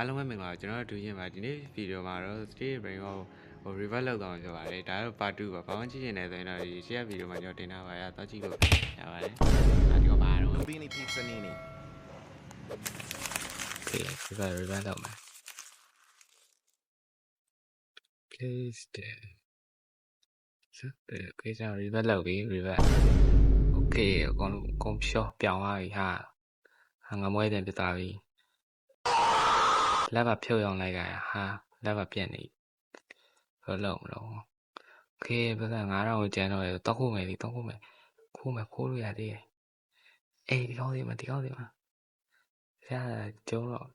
အားလုံးပဲမင်္ဂလာပါကျွန်တော်တို့ဒူရင်ပါဒီနေ့ဗီဒီယိုမှာတော့ state brain ကိုဟို revert လုပ်သွားမှာဖြစ်ပါတယ်ဒါတော့ part 2ပါဘာမှကြည့်နေတယ်ဆိုရင်တော့ဒီရှေ့ဗီဒီယိုမှာကျွန်တော်တင်ထားပါရတော့ကြည့်လို့ရပါတယ်အဲဒီကပါတော့ Beanie Pizza Nini. Okay, revert revert လုပ်မယ် please တဲ့ဆက်တယ်ခေကျွန်တော် revert လုပ်ပြီ revert okay အကုန်လုံးအကုန်ဖြောပြောင်းသွားပြီဟာဟာငါမွဲပြန်ပြသွားပြီ လက်ကဖြုတ်ရောင်လိုက်ကြရဟာလက်ကပြက်နေဘယ်လိုလုပ်မလို့ okay ဘက်က9000ကိုကျန်တော့ရတော့ခုမယ်ဒီတော့ခုမယ်ခိုးမယ်ခိုးလို့ရသေးတယ်အေးဒီကောင်းစီမှာဒီကောင်းစီမှာဆရာကျုံတော့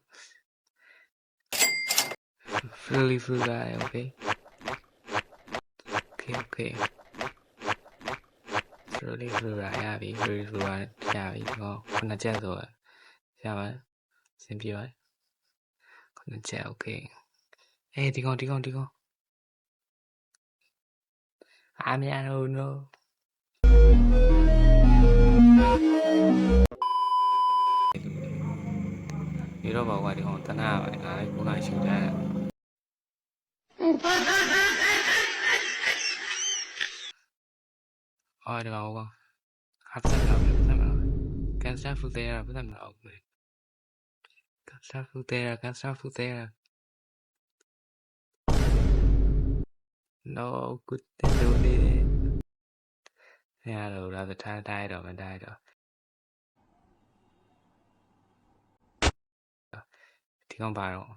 really feel that okay okay okay really feel that ရပြီ really feel that ရပြီဒီကောခုနှစ်ချက်ဆိုရပါစင်ပြေပါခုနှ စ်ချက် okay အေးဒီကောင်ဒီကောင်ဒီကောင်အမြင်တော့ no ဒီတော့ဘာကွာဒီကောင်တနာပါငါလည်းခုနရှူတယ်အော်ဒီကောင်ကောဟာစက်လာပဲစက်လာကန်ဆာဖူ သေးရပါစက်မလာဘူးကန်ဆာဖူသေးရကန်ဆာဖူသေးရ no good တဲ့လို့နေတယ်ဆရာတို့လာထားတိုင်းတော့မတိုင်းတော့ ဒီကောင်ပါတော့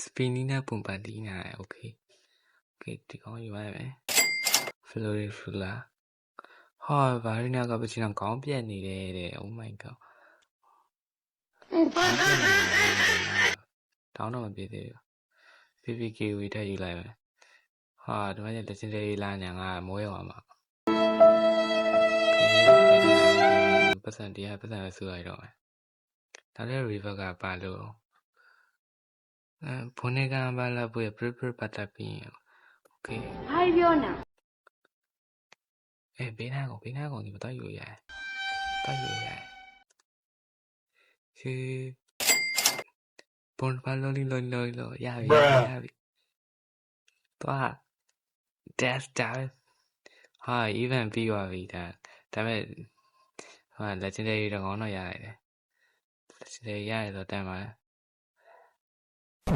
spinina pompadina โอเคโอเคဒီကောင်ယူရမယ် florifula ဟာဘာရင်းကပချင်ကောင်းပြက်နေတယ်တဲ့ oh my god တောင်းတော့မပြေသေးဘူး PPK ဝေထက်ယူလိုက်ပဲဟာဒီမှာလက်ချင်းလေးလာညာငါမိုးရွာမှာပတ်စံတရားပတ်စံပဲဆူလိုက်တော့မယ်ဒါလည်း river ကပါလို့အဲဘုန်းကပါလာပွေပြပြပတ်တပ်ပြီး okay ဟိုင်ပြောနာအဲဘေးနားကိုဘေးနားကိုဒီမတော်ယူရဲတော်ယူရဲ ရှိဘုန်းဘာလို့လိလို့လို့လို့ရပြီရပြီတော့ death dive ဟာ even ပြီးသွားပြီဒါဒါပေမဲ့ဟာ legendary တော့ကောင်းတော့ရတယ် legendary ရတယ်ဆိုတမ်းပါ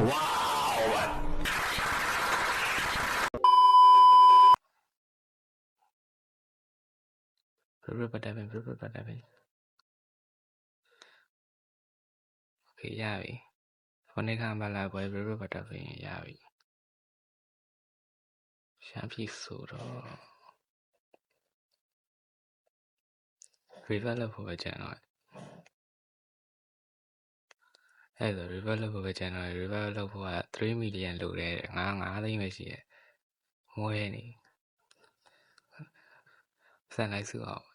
wow ဘယ်ဘယ်ပတ်တယ်ဘယ်ဘယ်ပတ်တယ်ဘယ် โอเคရပြီခொနစ်ခါမလာပွဲဘယ်ဘယ်ပတ်တယ်ဘယ်ရပြီရှမ်းပြီဆိုတော့ river လောက်ဖို့ပဲကျန်တော့အဲ့ဒါ river လောက်ဖို့ပဲကျန်တော့ river လောက်ဖို့က3 million လိုတယ်ငါ9သိန်းပဲရှိတယ်မွဲနေစံလိုက်စုအောင်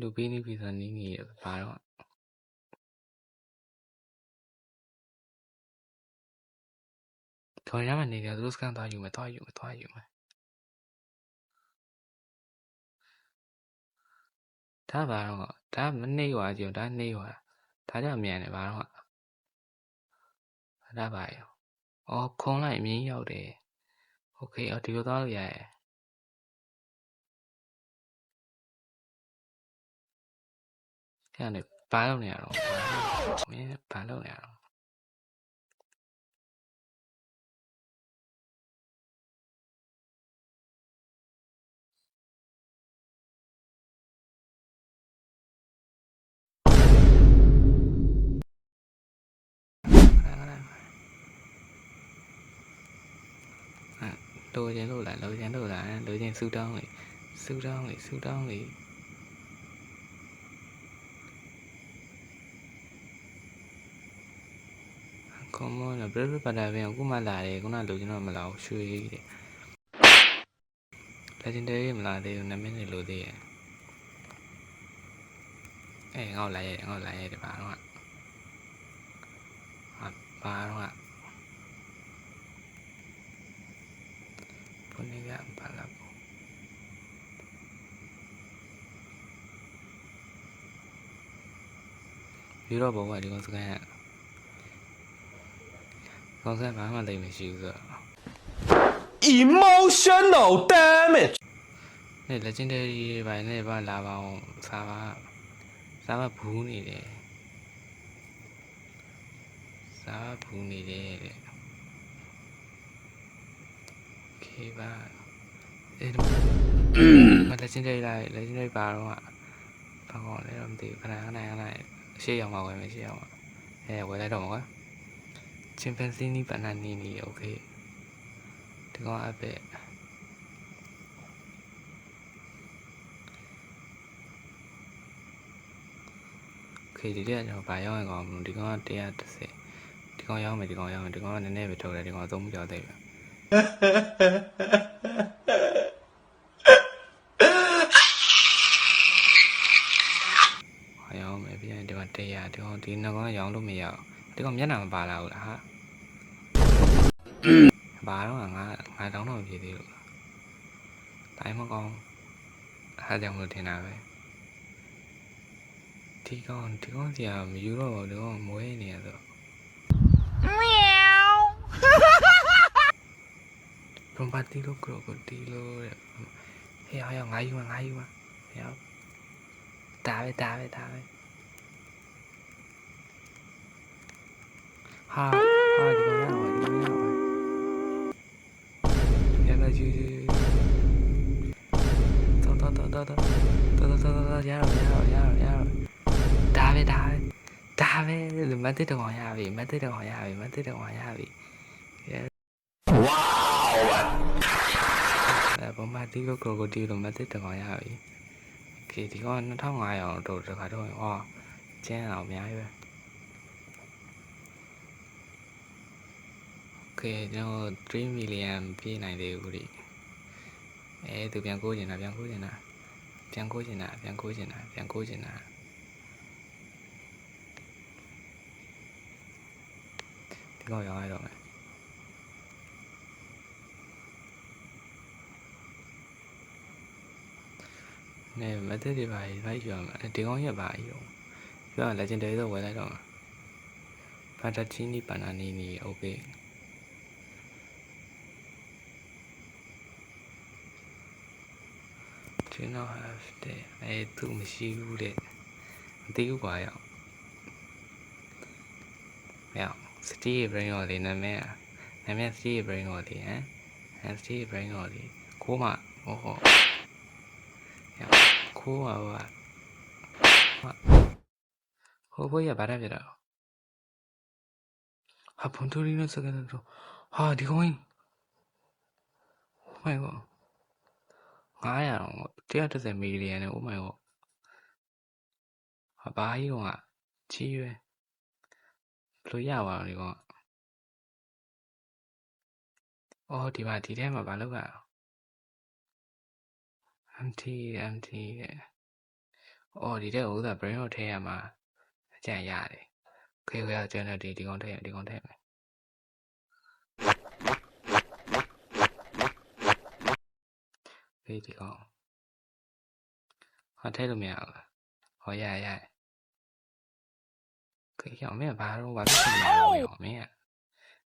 လူပေးနေပြီဆိုနီးနေရပါတော့ခေါ်ရမနေကြသူတို့စကန်သွားယူမယ်သွားယူမယ်သွားယူမယ်ဒါဘာတော့ဒါမနှိမ့်သွားကြည့်ဒါနှိမ့်သွားဒါကြောင့်မြန်တယ်ဘာတော့ဒါပါရောအော်ခုံလိုက်အမြင်ရောက်တယ်โอเคအော်ဒီလိုသွားလို့ရတ အဲ့ဒါဘာလုပ်နေရတော့မင်းဘာလုပ်နေရတော့လိုချင်လို့လားလိုချင်လို့လားလိုချင်ဆူတောင်းလေဆူတောင်းလေဆူတောင်းလေ ကောမွန်ဘရဘပါတာပြန်အခုမှလာတယ်ခုနလိုချင်တော့မလာဘူးရွှေကြီးတယ် legendary မလာသေးဘူး2မိနစ်လိုသေးရဲ့အဲငေါ့လာရဲ့ငေါ့လာရဲ့ဒီပါတော့ဟာပါတော့ဘုန်းကြီးကပါလာဘူးယူတော့ဘုံကဒီကောင်စကန် ကကောင်စကန်ဘာမှသိမရှိဘူးဆိုတော့ Emotional damage. နေ legendary တွေပိုင်းနဲ့ဘာလာပါအောင်စာပါစာပါဘူးနေတယ်စာပါဘူးနေတယ်တဲ့ Okay ပါအဲ့တော့မ legendary လာ legendary ပါတော့ကဘာကောလဲတော့မသိဘူးခဏခဏခဏရှေ့ရောက်မှာဝယ်မယ်ရှေ့ရောက်မှာအဲဝယ်လိုက်တော့မှာကွာ chimpanzee နီး banana နီးနီး okay ဒီကောင်အပက်ခေဒီတဲ့ကျွန်တော်ဗာရောက်ရင်ကောင်းမလို့ဒီကောင်က130ဒီကောင်ရောက်မယ်ဒီကောင်ရောက်မယ်ဒီကောင်ကနည်းနည်းပဲထုတ်တယ်ဒီကောင်အသုံးမကြောက်သေးဘူးဟာရောက်မယ်ပြန်ဒီကောင်100ဒီကောင်ဒီနှစ်ကောင်ကရောင်းလို့မရအောင် ဒီကောင်မျက်နှာမပါလာဘူးလားဟာဘာတော့ငါငါတောင်းတော့ဖြစ်သေးလို့တိုင်းမကောင်းအားကြောင့်မလို့ထင်တာပဲဒီကောင်ဒီကောင်စီကမယူတော့ဘူးဒီကောင်မွေးနေရဆိုပရမတီလိုကရိုကိုတီလိုတဲ့ဟေးဟေးငါယူမငါယူမဟေးဒါပဲဒါပဲဒါပဲ ဟာဟာဒီကောင်ရအောင်ဒီကောင်ရအောင်ရမယူတော်တော်တော်တော်တော်တော်တော်တော်ရအောင်ရအောင်ရအောင်ရအောင် ဒါပဲဒါပဲဒါပဲလို့မတ်တစ်တောင်ရပြီမတ်တစ်တောင်ရပြီမတ်တစ်တောင်ရပြီ Wow. အဲဘမတီကိုကိုကိုတီလို့မတ်တစ်တောင်ရပြီโอเคဒီကောင်2500အောင်တော့တခါတော့ဟောကျန်းအောင်အများကြီးပဲ ကဲကျွန်တော်3 million ပြေးနိုင်သေးဘူးလေအဲသူပြန်ကိုးကျင်တာပြန်ကိုးကျင်တာပြန်ကိုးကျင်တာပြန်ကိုးကျင်တာပြန်ကိုးကျင်တာဒီကောင်ရောင်းရတော့မယ်နေမသက်တွေပါကြီးလိုက်ရမှာဒီကောင်ရပါကြီးရောပြော legendary တော့ဝယ်လိုက်တော့မှာ Fantasini Bananini okay you not have that အဲသူမရှိဘူးတဲ့မသိဘူးကွာရောက်ရောက် city brain ရောလေနာမည်နာမည် city brain ရောလေဟမ် city brain ရောလေကိုးမဟောဟောရောက်ကိုးပါပါဟိုဘွေးရဗာရပြတော့ဟာဘွန်တူရီနိုစကန်တော့ဟာဒီကောင်ဟိုင်ကော 900တော့130မီလီယံနဲ့ဟိုမိုင်ကောဟာဘာကြီးကောင်ကကြီးရွယ်ဘယ်လိုရပါလဲကောင်အော်ဒီမှာဒီထဲမှာဘာလုပ်ရအောင် MT MT တဲ့။အော်ဒီတဲ့ဥသာ brain ကိုထည့်ရမှာအကြံရတယ်။ခေခေကျွန်တော်ဒီဒီကောင်ထည့်ရဒီကောင်ထည့်မယ်။ ဒီဒီကောင်ဟာထည့်လို့မရဘူးလား။ဟောရရရ။ခေရောက်မင်းဘာတော့ဘာလို့ဖြစ်နေလဲမင်းက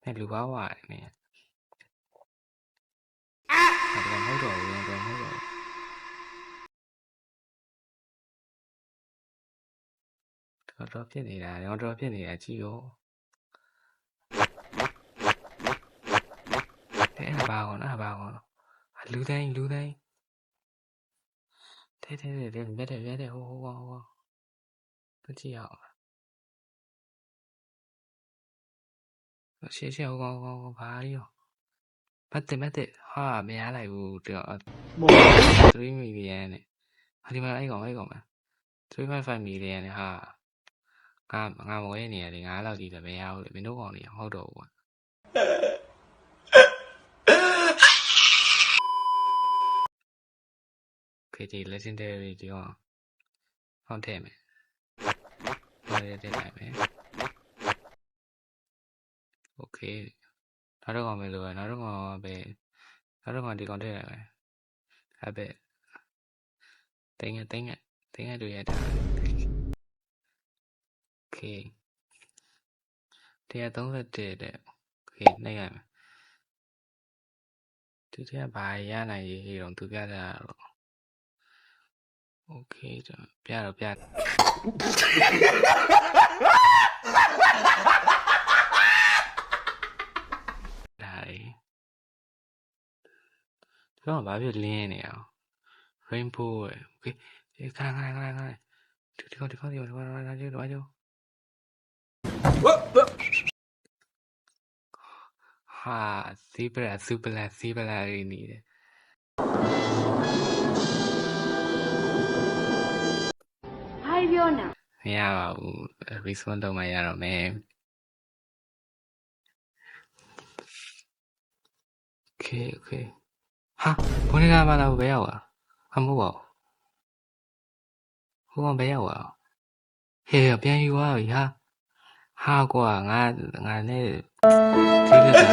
မင်းလူဘာဝရတယ်မင်း။အဲ့ဒါမဟုတ်တော့ဘူးတော့မဟုတ်တော့ဘူးတော်တော်ဖြစ်နေတာရောတော်ဖြစ်နေတာကြည့်ရောတဲ့ဘာကောနော်ဘာကောနော်လူတိုင်းလူတိုင်း တဲ့တဲ့တဲ့တဲ့မြတ်တဲ့မြတ်တဲ့ဟိုဟိုဟိုဟိုတကြည့်အောင်ရှေ့ရှေ့ဟိုကောင်ဟိုကောင်ဘာရောမတ်တယ်မတ်တယ်ဟာမရလိုက်ဘူးတော့3 million နဲ့ဟာဒီမှာအဲ့ကောင်အဲ့ကောင်မှာ3.5 million နဲ့ဟာငါငါမဝဲနေရတယ်ငါလောက်ကြီးလည်းမရဘူးလေမင်းတို့ကောင်တွေမဟုတ်တော့ဘူးကွာ KG legendary ဒီတော့ဟောင်းထည့်မယ်ဒါရတဲ့နိုင်မယ် okay နောက်တော့ကောင်ပဲလိုရနောက်တော့ကောင်ပဲနောက်တော့ကောင်ဒီကောင်ထည့်ရမယ်အဲ့ပဲတင်းငယ်တင်းငယ်တင်းငယ်တို့ရတာ okay 131တဲ့ okay နှိပ်ရမယ်သူတည်းကဘာရနိုင်ရေးတော့သူပြတာတော့ โอเคကျွန်တော်ပြတော့ပြဒါလေကျွန်တော်ဘာဖြစ်လင်းနေအောင် rainbow ရယ်โอเคဒီခဏခဏခဏခဏဒီဒီကောဒီကောဒီကောဒီကောဒီကောဒီကောဒီကောဟာဇီဘရာစူပလာဇီဘလာရင်းနေတယ် ပြောနေ မရပါဘူး response တော့မှရတော့မယ်โอเคโอเคဟာဘုန်းကြီးကမလာဘူးဘယ်ရောက်อ่ะအမဟုတ်ပါဘူးဟိုကဘယ်ရောက်อ่ะဟေးပြန်ယူသွားပြီဟာဟာကွာငါငါနဲ့ထိလက်တာ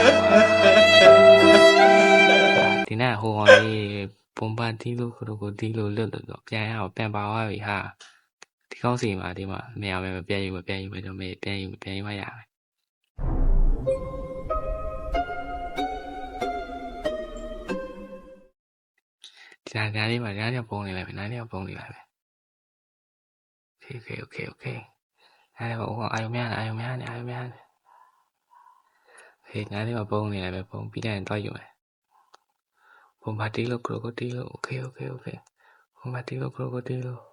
ကွာဒီနေ့ဟိုကောင်လေးပုံပတီးလို့ခလို့ကိုတီးလို့လွတ်လို့တော့ပြန်ရအောင်ပြန်ပါသွားပြီဟာ ဒီကောင်းစီမှာဒီမှာမရမယ်မပြန်ယူမပြန်ယူမကျွန်တော်မေပြန်ယူပြန်ယူမှရမယ်ဒီနားနားလေးမှာနားလေးပုံနေလိုက်ပဲနားလေးပုံနေလိုက်ပဲโอเคโอเคโอเคနားလေးမှာဟိုအာယုံများနေအာယုံများနေအာယုံများနေဟေးနားလေးမှာပုံနေလိုက်ပဲပုံပြီးတိုင်းတော့ယူမယ်ပုံပါတီးလို့ခရိုကိုတီးလို့โอเคโอเคโอเคပုံပါတီးလို့ခရိုကိုတီးလို့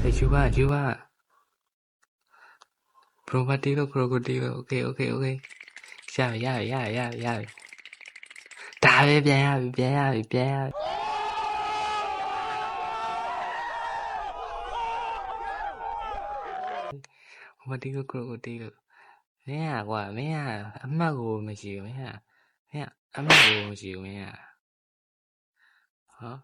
ဟေးယူပါယူပါပုံပါတီးလို့ခရိုကိုတီးလို့โอเคโอเคโอเคရပြီရပြီရပြီရပြီရပြီဒါပဲပြန်ရပြီပြန်ရပြီပြန်ရပြီပုံပါတီးလို့ခရိုကိုတီးလို့မင်းอ่ะကွာမင်းอ่ะအမှတ်ကိုမရှိဘူးမင်းอ่ะမင်းอ่ะအမှတ်ကိုမရှိဘူးမင်းอ่ะဟော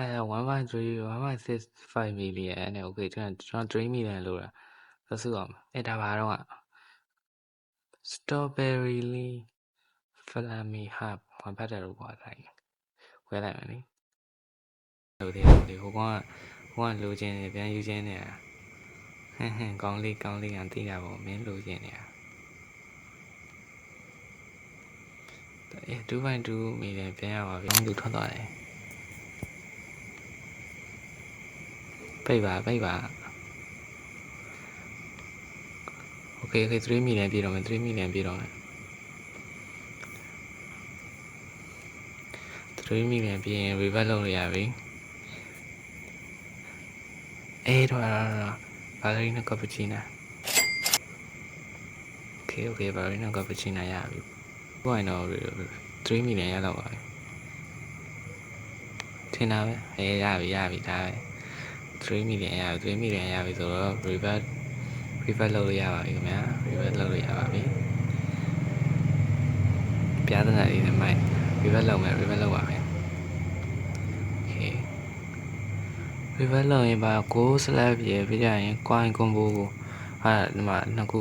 ဟာ1.3 1.65 million နဲ့ okay ကျွန်တော်ကျွန်တော်3 million လို့တာသစုအောင်အဲ့ဒါဘာတော့ strawberry lee flammy hub ဘာဖတ်တယ်လို့ပြောတာလဲဝယ်လိုက်မယ်နိဟုတ်တယ်ဟုတ်တယ်ဟိုကောင်ကဟိုကလိုချင်တယ်ပြန်ယူချင်နေတာဟင်းဟင်းကောင်းလေးကောင်းလေးကသိတာပေါ့မင်းလိုချင်နေတာအဲ2.2 million ပြန်ရပါပြီ။လူထွက်သွားတယ်။ ပိတ်ပါပိတ်ပါ။ Okay okay 3 million ပြည့်တော့မယ်3 million ပြည့်တော့မယ်3 million ပြည့်ရင် revert လုပ်လို့ရပြီ။အေးတော့တော့ ballerina cappuccino Okay okay ballerina cappuccino ရပြီ။ဘိုင်းတော့3 million ရတော့ပါပြီ။ထင်တာပဲအေးရပြီရပြီဒါပဲ 3 million ရပြီ3 million ရပြီဆိုတော့ revert revert လုပ်လို့ရပါပြီခင်ဗျာ revert လုပ်လို့ရပါပြီပြဿနာလေးနဲ့မိုက် revert လုပ်မယ် revert လုပ်ပါမယ် okay revert လုပ်ရင်ပါ6 slab ရပြကြရင် coin combo ကိုဟာဒီမှာနှစ်ခု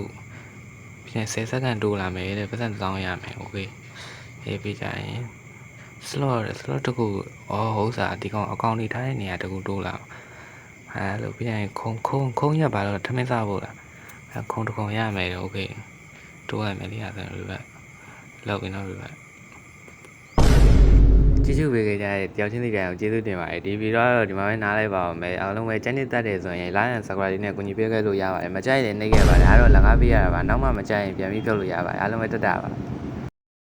ပြန်10စက္ကန့်တိုးလာမယ်တဲ့ပတ်စံတောင်းရမယ် okay ရေးပြကြရင် slot slot တခုအော်ဟုတ်စားဒီကောင်အကောင့်လေးထားတဲ့နေရာတခုတိုးလာ အဲလိုပြရင်ခုံခုံခုံရပါတော့ထမင်းစားဖို့လားအဲခုံတစ်ခုံရမယ်โอเคတိုးရမယ်လေအဲဆို revert လောက်ပြီးတော့ revert ကျေးဇူးပေးကြတဲ့တယောက်ချင်းစီတိုင်းကိုကျေးဇူးတင်ပါတယ်ဒီဗီဒီယိုကတော့ဒီမှာပဲနားလိုက်ပါအောင်မယ်အားလုံးပဲချမ်းနစ်တတ်တယ်ဆိုရင် like and subscribe လေးနဲ့ကူညီပေးခဲ့လို့ရပါတယ်မကြိုက်ရင်နှိပ်ခဲ့ပါတယ်အားတော့လက်ကားပေးရတာပါနောက်မှမကြိုက်ရင်ပြန်ပြီးပြုတ်လို့ရပါတယ်အားလုံးပဲတက်တာပါ